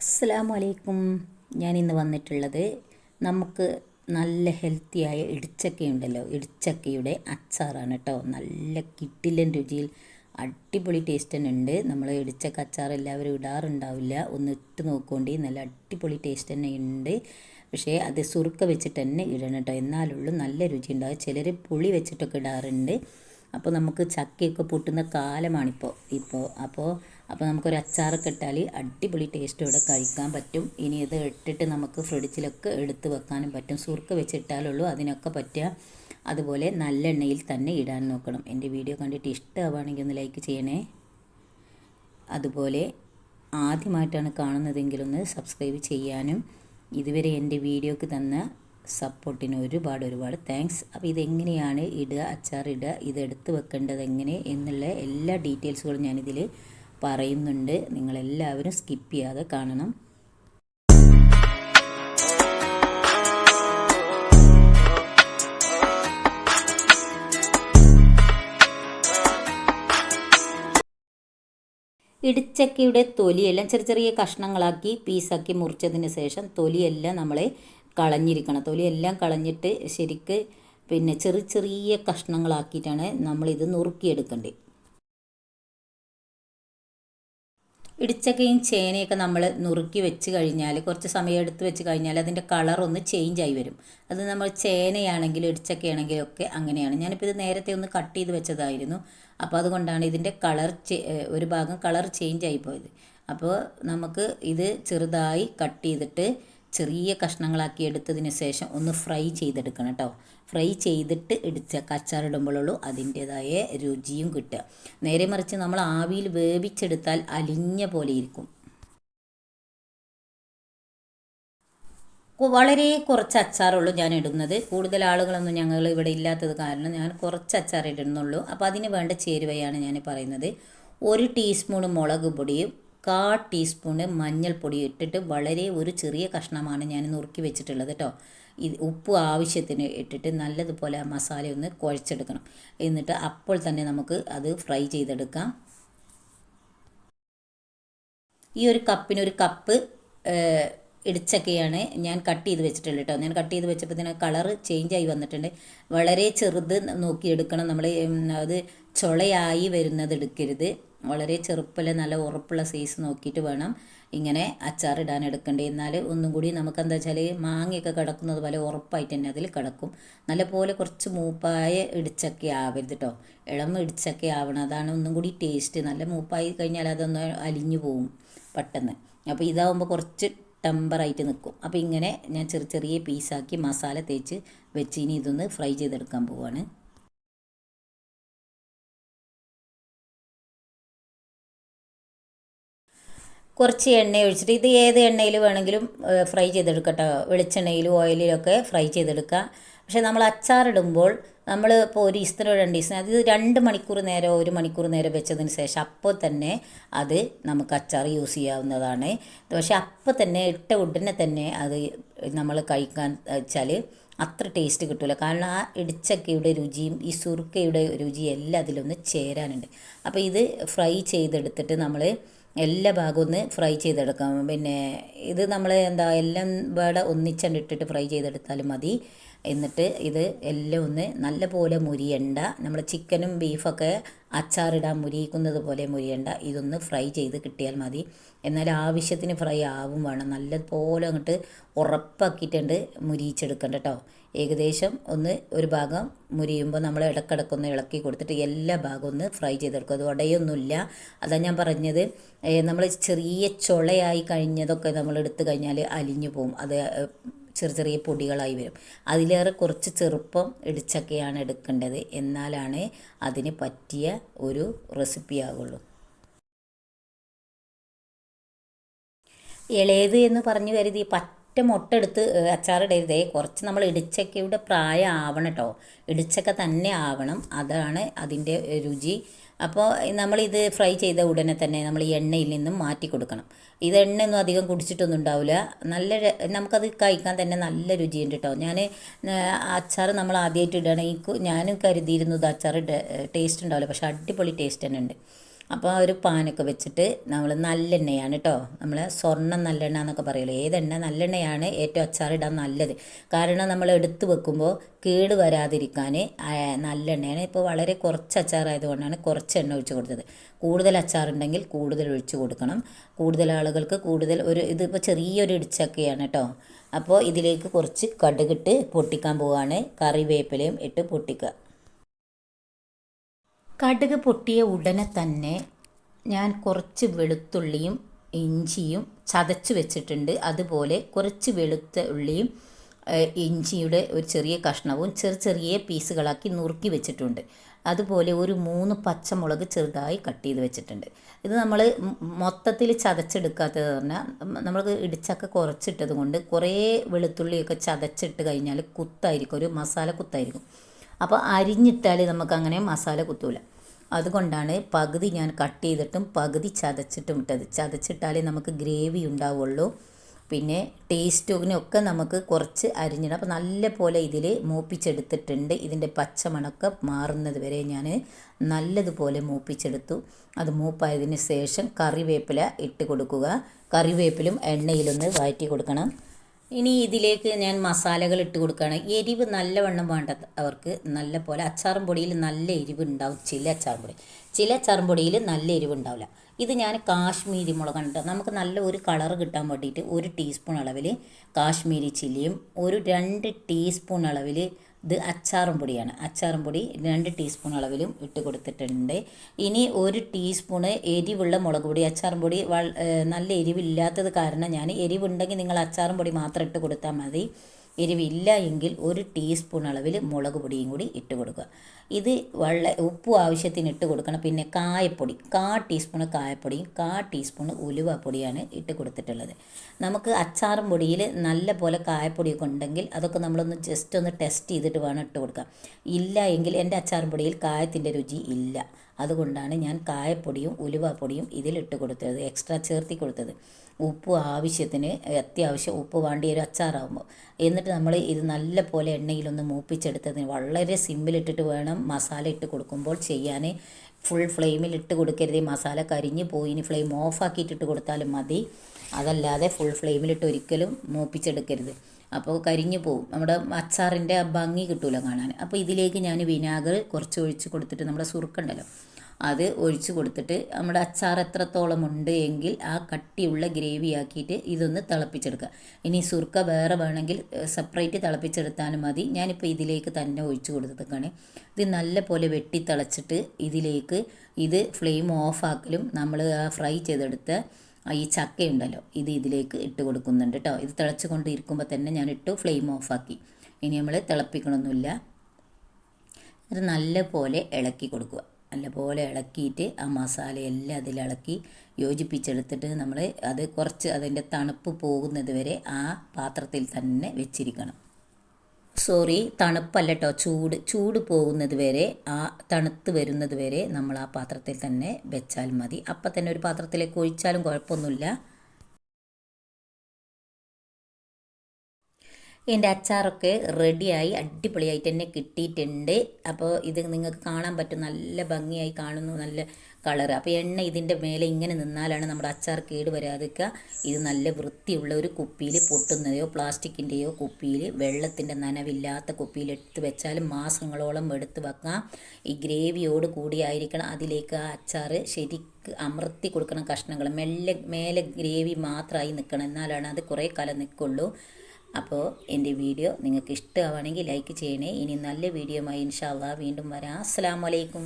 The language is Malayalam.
അസ്സലാമു അലൈക്കും ഞാൻ ഇന്ന് വന്നിട്ടുള്ളത് നമുക്ക് നല്ല ഹെൽത്തിയായ ഇടിച്ചക്കയുണ്ടല്ലോ. ഇടിച്ചക്കയുടെ അച്ചാറാണ് കേട്ടോ. നല്ല കിട്ടില്ല രുചിയിൽ അടിപൊളി ടേസ്റ്റ് തന്നെ ഉണ്ട്. നമ്മൾ ഇടിച്ചക്ക അച്ചാർ എല്ലാവരും ഇടാറുണ്ടാവില്ല. ഒന്ന് ഇട്ട് നോക്കുകൊണ്ട് നല്ല അടിപൊളി ടേസ്റ്റ് തന്നെ ഉണ്ട്. പക്ഷേ അത് സുറുക്ക വെച്ചിട്ട് തന്നെ ഇടണം കേട്ടോ. എന്നാലുള്ളൂ നല്ല രുചി ഉണ്ടാവും. ചിലർ പുളി വെച്ചിട്ടൊക്കെ ഇടാറുണ്ട്. അപ്പോൾ നമുക്ക് ചക്കയൊക്കെ പൊട്ടുന്ന കാലമാണിപ്പോൾ ഇപ്പോൾ അപ്പോൾ അപ്പോൾ നമുക്കൊരു അച്ചാറൊക്കെ ഇട്ടാൽ അടിപൊളി ടേസ്റ്റോടെ കഴിക്കാൻ പറ്റും. ഇനി ഇത് ഇട്ടിട്ട് നമുക്ക് ഫ്രിഡ്ജിലൊക്കെ എടുത്ത് വെക്കാനും പറ്റും. സുർക്ക് വെച്ചിട്ടാലുള്ളൂ അതിനൊക്കെ പറ്റുക. അതുപോലെ നല്ല എണ്ണയിൽ തന്നെ ഇടാൻ നോക്കണം. എന്റെ വീഡിയോ കണ്ടിട്ട് ഇഷ്ടമാവുകയാണെങ്കിൽ ഒന്ന് ലൈക്ക് ചെയ്യണേ. അതുപോലെ ആദ്യമായിട്ടാണ് കാണുന്നതെങ്കിൽ ഒന്ന് സബ്സ്ക്രൈബ് ചെയ്യാനും. ഇതുവരെ എന്റെ വീഡിയോക്ക് തന്ന സപ്പോർട്ടിന് ഒരുപാട് ഒരുപാട് താങ്ക്സ് അപ്പോൾ ഇതെങ്ങനെയാണ് ഇടുക അച്ചാർ ഇടുക ഇതെടുത്ത് വെക്കേണ്ടത് എങ്ങനെ എന്നുള്ള എല്ലാ ഡീറ്റെയിൽസുകളും ഞാനിതിൽ പറയുന്നുണ്ട്. നിങ്ങളെല്ലാവരും സ്കിപ്പ് ചെയ്യാതെ കാണണം. ഇടിച്ചക്കയുടെ തൊലിയെല്ലാം ചെറിയ ചെറിയ കഷ്ണങ്ങളാക്കി പീസാക്കി മുറിച്ചതിന് ശേഷം തൊലിയെല്ലാം നമ്മൾ കളഞ്ഞിരിക്കണം. തൊലിയെല്ലാം കളഞ്ഞിട്ട് ശരിക്ക് പിന്നെ ചെറിയ ചെറിയ കഷ്ണങ്ങളാക്കിയിട്ടാണ് നമ്മളിത് നുറുക്കിയെടുക്കേണ്ടത് ഇടിച്ചക്കയും ചേനയൊക്കെ നമ്മൾ നുറുക്കി വെച്ച് കഴിഞ്ഞാൽ കുറച്ച് സമയം എടുത്ത് വെച്ച് കഴിഞ്ഞാൽ അതിന്റെ കളറൊന്ന് ചേഞ്ചായി വരും. അത് നമ്മൾ ചേനയാണെങ്കിലും ഇടിച്ചക്കയാണെങ്കിലും ഒക്കെ അങ്ങനെയാണ്. ഞാനിപ്പോൾ ഇത് നേരത്തെ ഒന്ന് കട്ട് ചെയ്ത് വെച്ചതായിരുന്നു. അപ്പോൾ അതുകൊണ്ടാണ് ഇതിന്റെ കളർ ഒരു ഭാഗം കളർ ചേഞ്ച് ആയി പോയത്. അപ്പോൾ നമുക്ക് ഇത് ചെറുതായി കട്ട് ചെയ്തിട്ട് ചെറിയ കഷ്ണങ്ങളാക്കി എടുത്തതിന് ശേഷം ഒന്ന് ഫ്രൈ ചെയ്തെടുക്കണം കേട്ടോ. ഫ്രൈ ചെയ്തിട്ട് ഇടിച്ച കച്ചാറിടുമ്പോഴുള്ളൂ അതിന്റേതായ രുചിയും കിട്ടുക. നേരെ മറിച്ച് നമ്മൾ ആവിയിൽ വേവിച്ചെടുത്താൽ അലിഞ്ഞ പോലെ ഇരിക്കും. വളരെ കുറച്ച് അച്ചാറുള്ളൂ ഞാൻ ഇടുന്നത്. കൂടുതൽ ആളുകളൊന്നും ഞങ്ങൾ ഇവിടെ ഇല്ലാത്തത് കാരണം ഞാൻ കുറച്ച് അച്ചാർ ഇടുന്നുള്ളൂ. അപ്പോൾ അതിന് വേണ്ട ചേരുവയാണ് ഞാൻ പറയുന്നത്. ഒരു ടീസ്പൂൺ മുളക് പൊടിയും കാ ടീസ്പൂണ് മഞ്ഞൾപ്പൊടി ഇട്ടിട്ട് വളരെ ഒരു ചെറിയ കഷ്ണമാണ് ഞാൻ നുറുക്കി വെച്ചിട്ടുള്ളത് കേട്ടോ ഇത് ഉപ്പ് ആവശ്യത്തിന് ഇട്ടിട്ട് നല്ലതുപോലെ മസാല ഒന്ന് കുഴച്ചെടുക്കണം. എന്നിട്ട് അപ്പോൾ തന്നെ നമുക്ക് അത് ഫ്രൈ ചെയ്തെടുക്കാം. ഈ ഒരു കപ്പിനൊരു കപ്പ് ഇടിച്ചക്കയാണ് ഞാൻ കട്ട് ചെയ്ത് വെച്ചിട്ടുള്ളത് കേട്ടോ ഞാൻ കട്ട് ചെയ്ത് വെച്ചപ്പോൾ തന്നെ കളറ് ചേഞ്ച് ആയി വന്നിട്ടുണ്ട്. വളരെ ചെറുത് നോക്കിയെടുക്കണം. നമ്മൾ അത് ചുളയായി വരുന്നത് എടുക്കരുത്. വളരെ ചെറുപ്പല്ല നല്ല ഉറപ്പുള്ള സൈസ് നോക്കിയിട്ട് വേണം ഇങ്ങനെ അച്ചാറിടാൻ എടുക്കേണ്ടത്. എന്നാൽ ഒന്നും കൂടി നമുക്ക് എന്താ വെച്ചാൽ മാങ്ങയൊക്കെ കിടക്കുന്നത് പോലെ ഉറപ്പായിട്ട് തന്നെ അതിൽ കിടക്കും. നല്ലപോലെ കുറച്ച് മൂപ്പായ ഇടിച്ചൊക്കെ ആവരുത് കേട്ടോ ഇളം ഇടിച്ചൊക്കെ ആവണം. അതാണ് ഒന്നും കൂടി ടേസ്റ്റ് നല്ല മൂപ്പായി കഴിഞ്ഞാൽ അതൊന്ന് അലിഞ്ഞു പോവും പെട്ടെന്ന്. അപ്പോൾ ഇതാവുമ്പോൾ കുറച്ച് ടെമ്പറായിട്ട് നിൽക്കും അപ്പോൾ ഇങ്ങനെ ഞാൻ ചെറിയ ചെറിയ പീസാക്കി മസാല തേച്ച് വെച്ച് ഇനി ഇതൊന്ന് ഫ്രൈ ചെയ്തെടുക്കാൻ പോവാണ്. കുറച്ച് എണ്ണ ഒഴിച്ചിട്ട് ഇത് ഏത് എണ്ണയിൽ വേണമെങ്കിലും ഫ്രൈ ചെയ്തെടുക്കട്ടോ. വെളിച്ചെണ്ണയിലും ഓയിലിലൊക്കെ ഫ്രൈ ചെയ്തെടുക്കുക. പക്ഷേ നമ്മൾ അച്ചാറിടുമ്പോൾ നമ്മൾ ഇപ്പോൾ ഒരു ദിവസത്തിനോ രണ്ട് ദിവസത്തിന് അത് രണ്ട് മണിക്കൂർ നേരം ഒരു മണിക്കൂർ നേരം വെച്ചതിന് ശേഷം അപ്പോൾ തന്നെ അത് നമുക്ക് അച്ചാർ യൂസ് ചെയ്യാവുന്നതാണ്. പക്ഷേ അപ്പോൾ തന്നെ ഇട്ട ഉടനെ തന്നെ അത് നമ്മൾ കഴിക്കാൻ വെച്ചാൽ അത്ര ടേസ്റ്റ് കിട്ടില്ല കാരണം ആ ഇടിച്ചക്കയുടെ രുചിയും ഈ സുറുക്കയുടെ രുചിയും എല്ലാം അതിലൊന്ന് ചേരാനുണ്ട്. അപ്പോൾ ഇത് ഫ്രൈ ചെയ്തെടുത്തിട്ട് നമ്മൾ എല്ലാ ഭാഗവും ഒന്ന് ഫ്രൈ ചെയ്തെടുക്കാം. പിന്നെ ഇത് നമ്മൾ എന്താ എല്ലാം വേടെ ഒന്നിച്ചണ്ടിട്ടിട്ട് ഫ്രൈ ചെയ്തെടുത്താലും മതി. എന്നിട്ട് ഇത് എല്ലാം ഒന്ന് നല്ല പോലെ മുരിയണ്ട നമ്മൾ ചിക്കനും ബീഫൊക്കെ അച്ചാറിടാൻ മുരിയിക്കുന്നത് പോലെ മുരിയണ്ട. ഇതൊന്ന് ഫ്രൈ ചെയ്ത് കിട്ടിയാൽ മതി. എന്നാൽ ആവശ്യത്തിന് ഫ്രൈ ആവും വേണം. നല്ലപോലെ അങ്ങോട്ട് ഉറപ്പാക്കിയിട്ടുണ്ട് മുരിയിച്ചെടുക്കണ്ട കേട്ടോ ഏകദേശം ഒന്ന് ഒരു ഭാഗം മുരിയുമ്പോൾ നമ്മൾ ഇടക്കിടക്കൊന്ന് ഇളക്കി കൊടുത്തിട്ട് എല്ലാ ഭാഗവും ഒന്ന് ഫ്രൈ ചെയ്തെടുക്കും. അത് ഉടയൊന്നുമില്ല അതാണ് ഞാൻ പറഞ്ഞത്. നമ്മൾ ചെറിയ ചുളയായി കഴിഞ്ഞതൊക്കെ നമ്മൾ എടുത്തു കഴിഞ്ഞാൽ അലിഞ്ഞു പോകും അത് ചെറിയ ചെറിയ പൊടികളായി വരും. അതിലേറെ കുറച്ച് ചെറുപ്പം ഇടിച്ചൊക്കെയാണ് എടുക്കേണ്ടത്. എന്നാലാണ് അതിന് പറ്റിയ ഒരു റെസിപ്പി ആകുള്ളൂ ഇളയത് എന്ന് പറഞ്ഞു കരുതി പറ്റ മുട്ട എടുത്ത് അച്ചാറിടരുതേ കുറച്ച് നമ്മൾ ഇടിച്ചക്കയുടെ പ്രായം ആവണം കേട്ടോ ഇടിച്ചക്ക തന്നെ ആവണം. അതാണ് അതിന്റെ രുചി. അപ്പോൾ നമ്മളിത് ഫ്രൈ ചെയ്ത ഉടനെ തന്നെ നമ്മൾ ഈ എണ്ണയിൽ നിന്നും മാറ്റി കൊടുക്കണം. ഇത് എണ്ണയൊന്നും അധികം കുടിച്ചിട്ടൊന്നും ഉണ്ടാവില്ല നല്ല നമുക്കത് കഴിക്കാൻ തന്നെ നല്ല രുചിയുണ്ട് കേട്ടോ ഞാൻ അച്ചാർ നമ്മൾ ആദ്യമായിട്ട് ഇടുകയാണെങ്കിൽ ഞാനും കരുതിയിരുന്നു ഇത് അച്ചാർ ടേസ്റ്റ് ഉണ്ടാവില്ല. പക്ഷേ അടിപൊളി ടേസ്റ്റ് തന്നെ ഉണ്ട്. അപ്പോൾ ഒരു പാനൊക്കെ വെച്ചിട്ട് നമ്മൾ നല്ലെണ്ണയാണ് കേട്ടോ നമ്മൾ സ്വർണം നല്ലെണ്ണ എന്നൊക്കെ പറയുള്ളൂ ഏതെണ്ണ നല്ലെണ്ണയാണ് ഏറ്റവും അച്ചാറിടാൻ നല്ലത്. കാരണം നമ്മൾ എടുത്ത് വെക്കുമ്പോൾ കേട് വരാതിരിക്കാൻ നല്ലെണ്ണയാണ്. ഇപ്പോൾ വളരെ കുറച്ച് അച്ചാറായതുകൊണ്ടാണ് കുറച്ച് എണ്ണ ഒഴിച്ച് കൊടുത്തത്. കൂടുതൽ അച്ചാറുണ്ടെങ്കിൽ കൂടുതൽ ഒഴിച്ച് കൊടുക്കണം. കൂടുതൽ ആളുകൾക്ക് കൂടുതൽ ഒരു ഇതിപ്പോൾ ചെറിയൊരു ഇടിച്ചക്കയാണ് കേട്ടോ അപ്പോൾ ഇതിലേക്ക് കുറച്ച് കടുകിട്ട് പൊട്ടിക്കാൻ പോവുകയാണ് കറിവേപ്പിലയും ഇട്ട് പൊട്ടിക്കുക. കടുക് പൊട്ടിയ ഉടനെ തന്നെ ഞാൻ കുറച്ച് വെളുത്തുള്ളിയും ഇഞ്ചിയും ചതച്ച് വെച്ചിട്ടുണ്ട്. അതുപോലെ കുറച്ച് വെളുത്ത ഉള്ളിയും ഇഞ്ചിയുടെ ഒരു ചെറിയ കഷ്ണവും ചെറു ചെറിയ പീസുകളാക്കി നുറുക്കി വെച്ചിട്ടുണ്ട്. അതുപോലെ ഒരു മൂന്ന് പച്ചമുളക് ചെറുതായി കട്ട് ചെയ്ത് വെച്ചിട്ടുണ്ട്. ഇത് നമ്മൾ മൊത്തത്തിൽ ചതച്ചെടുക്കാത്തത് പറഞ്ഞാൽ നമ്മൾക്ക് ഇടിച്ചൊക്കെ കുറച്ചിട്ടത് കൊണ്ട് കുറേ വെളുത്തുള്ളിയൊക്കെ ചതച്ചിട്ട് കഴിഞ്ഞാൽ കുത്തായിരിക്കും. ഒരു മസാല കുത്തായിരിക്കും. അപ്പോൾ അരിഞ്ഞിട്ടാൽ നമുക്കങ്ങനെ മസാല കുത്തൂല. അതുകൊണ്ടാണ് പകുതി ഞാൻ കട്ട് ചെയ്തിട്ടും പകുതി ചതച്ചിട്ടും ഇട്ടത്. ചതച്ചിട്ടാലേ നമുക്ക് ഗ്രേവി ഉണ്ടാവുള്ളൂ. പിന്നെ ടേസ്റ്റിനൊക്കെ നമുക്ക് കുറച്ച് അരിഞ്ഞിടണം. അപ്പോൾ നല്ല പോലെ ഇതിൽ മൂപ്പിച്ചെടുത്തിട്ടുണ്ട്. ഇതിന്റെ പച്ചമണമൊക്കെ മാറുന്നത് വരെ ഞാൻ നല്ലതുപോലെ മൂപ്പിച്ചെടുത്തു. അത് മൂപ്പായതിന് ശേഷം കറിവേപ്പില ഇട്ട് കൊടുക്കുക. കറിവേപ്പിലും എണ്ണയിലൊന്ന് വഴറ്റി കൊടുക്കണം. ഇനി ഇതിലേക്ക് ഞാൻ മസാലകൾ ഇട്ട് കൊടുക്കുകയാണ്. എരിവ് നല്ലവണ്ണം വേണ്ട അവർക്ക് നല്ല പോലെ അച്ചാറും പൊടിയിൽ നല്ല എരിവ് ഉണ്ടാവും. ചില അച്ചാറും പൊടി. ചില അച്ചാറും പൊടിയിൽ നല്ല എരിവ് ഉണ്ടാവില്ല. ഇത് ഞാൻ കാശ്മീരി മുളകാണ് നമുക്ക് നല്ല ഒരു കളർ കിട്ടാൻ വേണ്ടിയിട്ട് ഒരു ടീസ്പൂൺ അളവിൽ കാശ്മീരി ചില്ലിയും ഒരു രണ്ട് ടീസ്പൂൺ അളവിൽ ഇത് അച്ചാറും പൊടിയാണ്. അച്ചാറും പൊടി രണ്ട് ടീസ്പൂൺ അളവിലും ഇട്ട് കൊടുത്തിട്ടുണ്ട്. ഇനി ഒരു ടീസ്പൂണ് എരിവുള്ള മുളക് പൊടി. അച്ചാറും പൊടി നല്ല എരിവില്ലാത്തത് കാരണം ഞാൻ എരിവുണ്ടെങ്കിൽ നിങ്ങൾ അച്ചാറും പൊടി മാത്രം ഇട്ട് കൊടുത്താൽ മതി. എരിവില്ല എങ്കിൽ ഒരു ടീസ്പൂൺ അളവിൽ മുളക് പൊടിയും കൂടി ഇട്ട് കൊടുക്കുക. ഇത് വെള്ള ഉപ്പ് ആവശ്യത്തിന് ഇട്ട് കൊടുക്കണം. പിന്നെ കായപ്പൊടി കാ ടീസ്പൂൺ കായപ്പൊടിയും കാ ടീസ്പൂൺ ഉലുവപ്പൊടിയാണ് ഇട്ട് കൊടുത്തിട്ടുള്ളത്. നമുക്ക് അച്ചാറും പൊടിയിൽ നല്ല പോലെ കായപ്പൊടിയൊക്കെ ഉണ്ടെങ്കിൽ അതൊക്കെ നമ്മളൊന്ന് ജസ്റ്റ് ഒന്ന് ടെസ്റ്റ് ചെയ്തിട്ട് വേണം ഇട്ട് കൊടുക്കുക ഇല്ല എങ്കിൽ എന്റെ അച്ചാറും പൊടിയിൽ കായത്തിന്റെ രുചി ഇല്ല. അതുകൊണ്ടാണ് ഞാൻ കായപ്പൊടിയും ഉലുവ പൊടിയും ഇതിലിട്ട് കൊടുത്തത് എക്സ്ട്രാ ചേർത്തി കൊടുത്തത്. ഉപ്പ് ആവശ്യത്തിന് അത്യാവശ്യം ഉപ്പ് വേണ്ടി ഒരു അച്ചാറാകുമ്പോൾ എന്നിട്ട് നമ്മൾ ഇത് നല്ല പോലെ എണ്ണയിലൊന്ന് മൂപ്പിച്ചെടുത്തതിന് വളരെ സിമ്മിലിട്ടിട്ട് വേണം മസാല ഇട്ട് കൊടുക്കുമ്പോൾ ചെയ്യാൻ. ഫുൾ ഫ്ലെയിമിൽ ഇട്ട് കൊടുക്കരുത് മസാല കരിഞ്ഞ് പോയി ഇനി ഫ്ലെയിം ഓഫ് ആക്കിയിട്ടിട്ട് കൊടുത്താലും മതി. അതല്ലാതെ ഫുൾ ഫ്ലെയിമിലിട്ട് ഒരിക്കലും മൂപ്പിച്ചെടുക്കരുത്. അപ്പോൾ കരിഞ്ഞു പോകും നമ്മുടെ അച്ചാറിന്റെ ഭംഗി കിട്ടൂല കാണാൻ. അപ്പോൾ ഇതിലേക്ക് ഞാൻ വിനാഗർ കുറച്ച് ഒഴിച്ച് കൊടുത്തിട്ട് നമ്മുടെ സുറുക്കുണ്ടല്ലോ അത് ഒഴിച്ച് കൊടുത്തിട്ട് നമ്മുടെ അച്ചാർ എത്രത്തോളം ഉണ്ട് എങ്കിൽ ആ കട്ടിയുള്ള ഗ്രേവി ആക്കിയിട്ട് ഇതൊന്ന് തിളപ്പിച്ചെടുക്കുക. ഇനി സുർക്ക വേറെ വേണമെങ്കിൽ സെപ്പറേറ്റ് തിളപ്പിച്ചെടുത്താലും മതി. ഞാനിപ്പോൾ ഇതിലേക്ക് തന്നെ ഒഴിച്ച് കൊടുത്തേക്കാണ് ഇത് നല്ല പോലെ വെട്ടി തിളച്ചിട്ട് ഇതിലേക്ക് ഇത് ഫ്ലെയിം ഓഫാക്കലും നമ്മൾ ഫ്രൈ ചെയ്തെടുത്ത ഈ ചക്കയുണ്ടല്ലോ ഇത് ഇതിലേക്ക് ഇട്ട് കൊടുക്കുന്നുണ്ട് കേട്ടോ ഇത് തിളച്ച് കൊണ്ടിരിക്കുമ്പോൾ തന്നെ ഞാൻ ഇട്ടു ഫ്ലെയിം ഓഫാക്കി ഇനി നമ്മൾ തിളപ്പിക്കണമൊന്നുമില്ല ഇത് നല്ല പോലെ ഇളക്കി കൊടുക്കുക. നല്ലപോലെ ഇളക്കിയിട്ട് ആ മസാലയെല്ലാം അതിലിളക്കി യോജിപ്പിച്ചെടുത്തിട്ട് നമ്മൾ അത് കുറച്ച് അതിന്റെ തണുപ്പ് പോകുന്നത് വരെ ആ പാത്രത്തിൽ തന്നെ വെച്ചിരിക്കണം. സോറി തണുപ്പല്ല കേട്ടോ ചൂട് ചൂട് പോകുന്നത് വരെ ആ തണുത്ത് വരുന്നത് വരെ നമ്മൾ ആ പാത്രത്തിൽ തന്നെ വെച്ചാൽ മതി. അപ്പം തന്നെ ഒരു പാത്രത്തിലേക്ക് ഒഴിച്ചാലും കുഴപ്പമൊന്നുമില്ല. എന്റെ അച്ചാറൊക്കെ റെഡിയായി അടിപൊളിയായിട്ട് തന്നെ കിട്ടിയിട്ടുണ്ട്. അപ്പോൾ ഇത് നിങ്ങൾക്ക് കാണാൻ പറ്റും. നല്ല ഭംഗിയായി കാണുന്നു നല്ല കളർ അപ്പോൾ എണ്ണ ഇതിന്റെ മേലെ ഇങ്ങനെ നിന്നാലാണ് നമ്മുടെ അച്ചാർ കേട് വരാതിരിക്കുക. ഇത് നല്ല വൃത്തിയുള്ള ഒരു കുപ്പിയിൽ പൊട്ടുന്നതെയോ പ്ലാസ്റ്റിക്കിന്റെയോ കുപ്പിയിൽ വെള്ളത്തിന്റെ നനവില്ലാത്ത കുപ്പിയിൽ എടുത്ത് വെച്ചാൽ മാസങ്ങളോളം എടുത്ത് വെക്കാം. ഈ ഗ്രേവിയോട് കൂടിയായിരിക്കണം അതിലേക്ക് ആ അച്ചാർ ശരിക്ക് അമർത്തി കൊടുക്കണം കഷ്ണങ്ങൾ. മെല്ലെ മേലെ ഗ്രേവി മാത്രമായി നിൽക്കണം. എന്നാലാണ് അത് കുറേ കാലം നിൽക്കുള്ളൂ. അപ്പോൾ എന്റെ വീഡിയോ നിങ്ങൾക്ക് ഇഷ്ടമാവുകയാണെങ്കിൽ ലൈക്ക് ചെയ്യണേ. ഇനി നല്ല വീഡിയോയുമായി ഇൻഷാല്ല വീണ്ടും വരാം. അസ്സാം വലൈക്കും